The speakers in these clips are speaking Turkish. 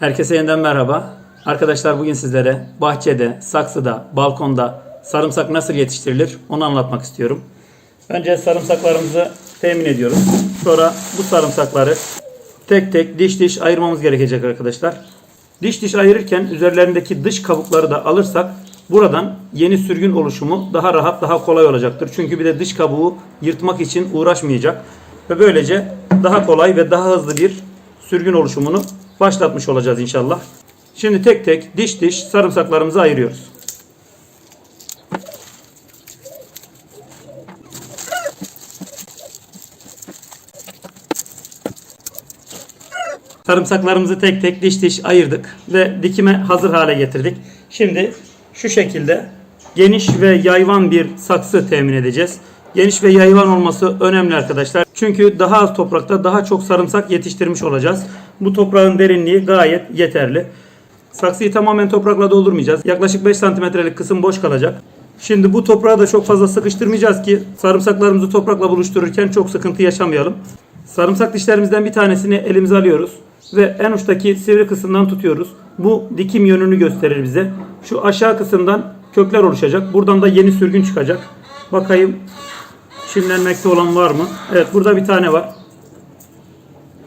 Herkese yeniden merhaba. Arkadaşlar bugün sizlere bahçede, saksıda, balkonda sarımsak nasıl yetiştirilir onu anlatmak istiyorum. Önce sarımsaklarımızı temin ediyoruz. Sonra bu sarımsakları tek tek diş diş ayırmamız gerekecek arkadaşlar. Diş diş ayırırken üzerlerindeki dış kabukları da alırsak buradan yeni sürgün oluşumu daha rahat daha kolay olacaktır. Çünkü bir de dış kabuğu yırtmak için uğraşmayacak. Ve böylece daha kolay ve daha hızlı bir sürgün oluşumunu başlatmış olacağız inşallah. Şimdi tek tek diş diş sarımsaklarımızı ayırıyoruz. Sarımsaklarımızı tek tek diş diş ayırdık ve dikime hazır hale getirdik. Şimdi şu şekilde geniş ve yayvan bir saksı temin edeceğiz. Geniş ve yayvan olması önemli arkadaşlar. Çünkü daha az toprakta daha çok sarımsak yetiştirmiş olacağız. Bu toprağın derinliği gayet yeterli. Saksıyı tamamen toprakla doldurmayacağız. Yaklaşık 5 santimetrelik kısım boş kalacak. Şimdi bu toprağı da çok fazla sıkıştırmayacağız ki sarımsaklarımızı toprakla buluştururken çok sıkıntı yaşamayalım. Sarımsak dişlerimizden bir tanesini elimize alıyoruz ve en uçtaki sivri kısımdan tutuyoruz. Bu dikim yönünü gösterir bize. Şu aşağı kısımdan kökler oluşacak. Buradan da yeni sürgün çıkacak. Bakayım çimlenmekte olan var mı? Evet burada bir tane var.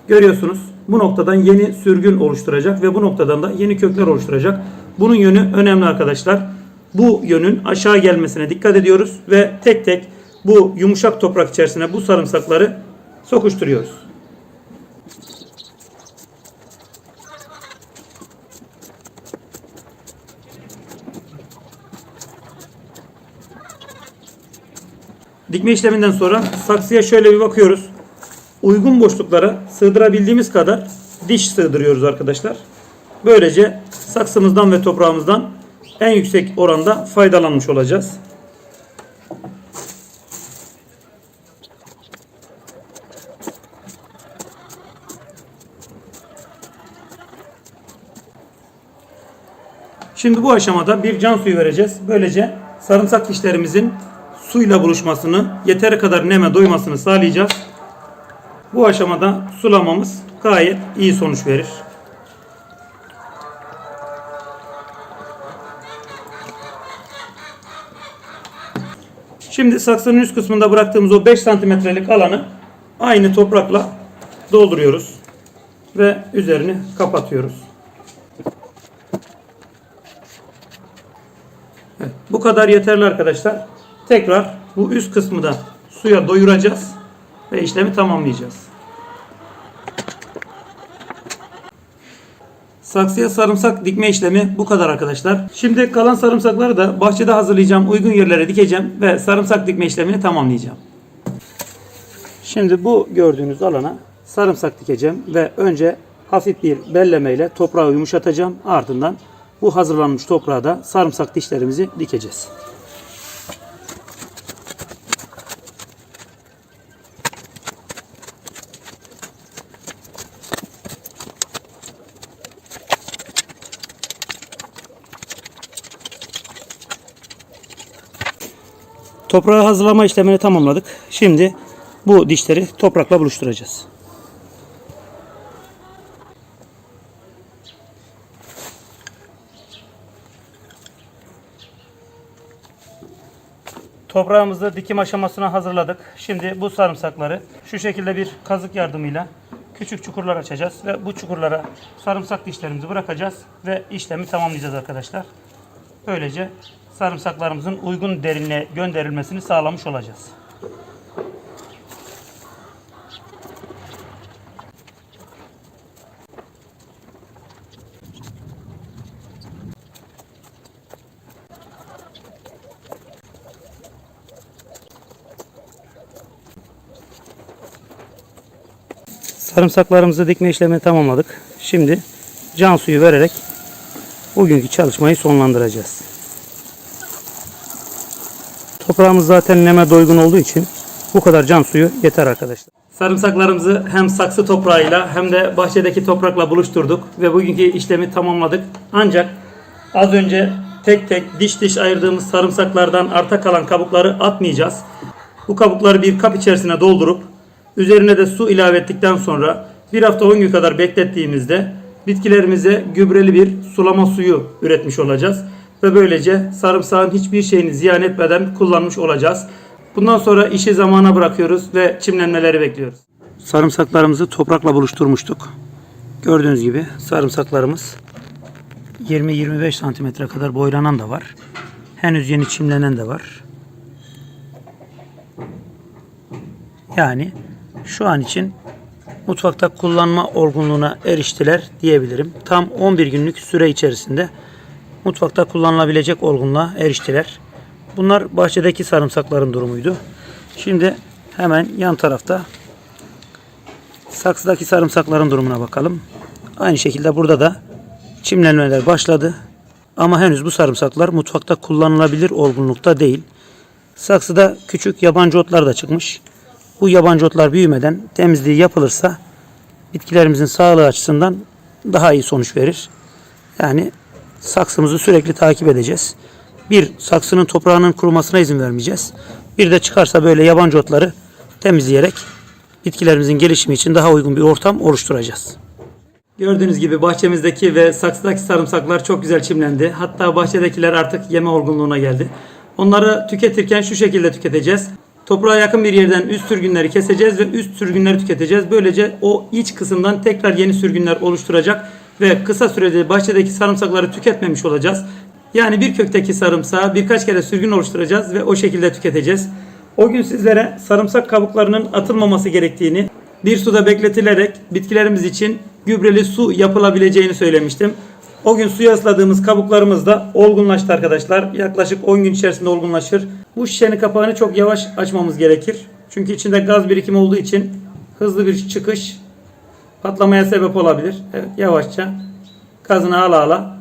Görüyorsunuz bu noktadan yeni sürgün oluşturacak ve bu noktadan da yeni kökler oluşturacak. Bunun yönü önemli arkadaşlar. Bu yönün aşağı gelmesine dikkat ediyoruz ve tek tek bu yumuşak toprak içerisine bu sarımsakları sokuşturuyoruz. Dikme işleminden sonra saksıya şöyle bir bakıyoruz. Uygun boşluklara sığdırabildiğimiz kadar diş sığdırıyoruz arkadaşlar. Böylece saksımızdan ve toprağımızdan en yüksek oranda faydalanmış olacağız. Şimdi bu aşamada bir can suyu vereceğiz. Böylece sarımsak dişlerimizin suyla buluşmasını, yeteri kadar neme doymasını sağlayacağız. Bu aşamada sulamamız gayet iyi sonuç verir. Şimdi saksının üst kısmında bıraktığımız o 5 santimetrelik alanı aynı toprakla dolduruyoruz ve üzerini kapatıyoruz. Evet, bu kadar yeterli arkadaşlar. Tekrar bu üst kısmı da suya doyuracağız ve işlemi tamamlayacağız. Saksıya sarımsak dikme işlemi bu kadar arkadaşlar. Şimdi kalan sarımsakları da bahçede hazırlayacağım, uygun yerlere dikeceğim ve sarımsak dikme işlemini tamamlayacağım. Şimdi bu gördüğünüz alana sarımsak dikeceğim ve önce hafif bir belleme ile toprağı yumuşatacağım. Ardından bu hazırlanmış toprağa da sarımsak dişlerimizi dikeceğiz. Toprağı hazırlama işlemini tamamladık. Şimdi bu dişleri toprakla buluşturacağız. Toprağımızı dikim aşamasına hazırladık. Şimdi bu sarımsakları şu şekilde bir kazık yardımıyla küçük çukurlar açacağız ve bu çukurlara sarımsak dişlerimizi bırakacağız ve işlemi tamamlayacağız arkadaşlar. Böylece sarımsaklarımızın uygun derinliğe gönderilmesini sağlamış olacağız. Sarımsaklarımızı dikme işlemini tamamladık. Şimdi can suyu vererek bugünkü çalışmayı sonlandıracağız. Toprağımız zaten neme doygun olduğu için bu kadar can suyu yeter arkadaşlar. Sarımsaklarımızı hem saksı toprağıyla hem de bahçedeki toprakla buluşturduk ve bugünkü işlemi tamamladık. Ancak az önce tek tek diş diş ayırdığımız sarımsaklardan arta kalan kabukları atmayacağız. Bu kabukları bir kap içerisine doldurup üzerine de su ilave ettikten sonra bir hafta 10 gün kadar beklettiğimizde bitkilerimize gübreli bir sulama suyu üretmiş olacağız. Ve böylece sarımsağın hiçbir şeyini ziyan etmeden kullanmış olacağız. Bundan sonra işi zamana bırakıyoruz ve çimlenmeleri bekliyoruz. Sarımsaklarımızı toprakla buluşturmuştuk. Gördüğünüz gibi sarımsaklarımız 20-25 santimetre kadar boylanan da var. Henüz yeni çimlenen de var. Yani şu an için mutfakta kullanma olgunluğuna eriştiler diyebilirim. Tam 11 günlük süre içerisinde mutfakta kullanılabilecek olgunluğa eriştiler. Bunlar bahçedeki sarımsakların durumuydu. Şimdi hemen yan tarafta saksıdaki sarımsakların durumuna bakalım. Aynı şekilde burada da çimlenmeler başladı. Ama henüz bu sarımsaklar mutfakta kullanılabilir olgunlukta değil. Saksıda küçük yabancı otlar da çıkmış. Bu yabancı otlar büyümeden temizliği yapılırsa bitkilerimizin sağlığı açısından daha iyi sonuç verir. Yani saksımızı sürekli takip edeceğiz. Bir saksının toprağının kurumasına izin vermeyeceğiz. Bir de çıkarsa böyle yabancı otları temizleyerek bitkilerimizin gelişimi için daha uygun bir ortam oluşturacağız. Gördüğünüz gibi bahçemizdeki ve saksıdaki sarımsaklar çok güzel çimlendi. Hatta bahçedekiler artık yeme olgunluğuna geldi. Onları tüketirken şu şekilde tüketeceğiz. Toprağa yakın bir yerden üst sürgünleri keseceğiz ve üst sürgünleri tüketeceğiz. Böylece o iç kısımdan tekrar yeni sürgünler oluşturacak ve kısa sürede bahçedeki sarımsakları tüketmemiş olacağız. Yani bir kökteki sarımsağı birkaç kere sürgün oluşturacağız ve o şekilde tüketeceğiz. O gün sizlere sarımsak kabuklarının atılmaması gerektiğini, bir suda bekletilerek bitkilerimiz için gübreli su yapılabileceğini söylemiştim. O gün suya ısladığımız kabuklarımız da olgunlaştı arkadaşlar. Yaklaşık 10 gün içerisinde olgunlaşır. Bu şişenin kapağını çok yavaş açmamız gerekir. Çünkü içinde gaz birikimi olduğu için hızlı bir çıkış patlamaya sebep olabilir. Evet yavaşça gazını ala ala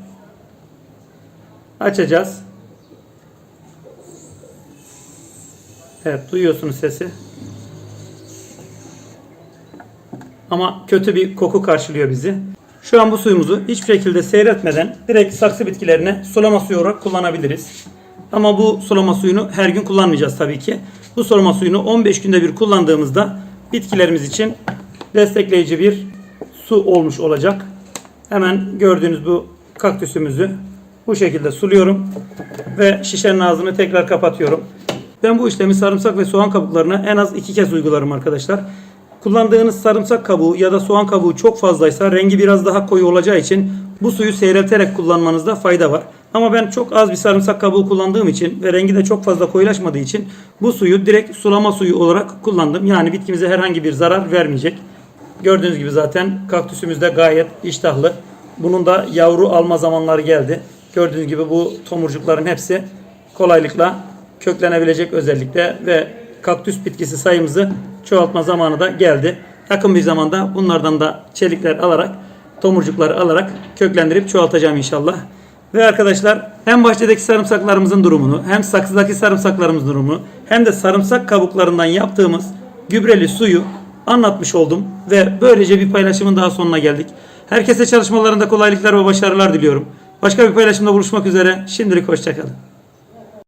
açacağız. Evet duyuyorsunuz sesi. Ama kötü bir koku karşılıyor bizi. Şu an bu suyumuzu hiçbir şekilde seyretmeden direkt saksı bitkilerine sulama suyu olarak kullanabiliriz. Ama bu sulama suyunu her gün kullanmayacağız tabii ki. Bu sulama suyunu 15 günde bir kullandığımızda bitkilerimiz için destekleyici bir su olmuş olacak. Hemen gördüğünüz bu kaktüsümüzü bu şekilde suluyorum ve şişenin ağzını tekrar kapatıyorum. Ben bu işlemi sarımsak ve soğan kabuklarına en az iki kez uygularım arkadaşlar. Kullandığınız sarımsak kabuğu ya da soğan kabuğu çok fazlaysa rengi biraz daha koyu olacağı için bu suyu seyrelterek kullanmanızda fayda var. Ama ben çok az bir sarımsak kabuğu kullandığım için ve rengi de çok fazla koyulaşmadığı için bu suyu direkt sulama suyu olarak kullandım. Yani bitkimize herhangi bir zarar vermeyecek. Gördüğünüz gibi zaten kaktüsümüz de gayet iştahlı. Bunun da yavru alma zamanları geldi. Gördüğünüz gibi bu tomurcukların hepsi kolaylıkla köklenebilecek özellikle ve kaktüs bitkisi sayımızı çoğaltma zamanı da geldi. Yakın bir zamanda bunlardan da çelikler alarak, tomurcukları alarak köklendirip çoğaltacağım inşallah. Ve arkadaşlar hem bahçedeki sarımsaklarımızın durumunu, hem saksıdaki sarımsaklarımızın durumunu, hem de sarımsak kabuklarından yaptığımız gübreli suyu anlatmış oldum. Ve böylece bir paylaşımın daha sonuna geldik. Herkese çalışmalarında kolaylıklar ve başarılar diliyorum. Başka bir paylaşımda buluşmak üzere. Şimdilik hoşçakalın.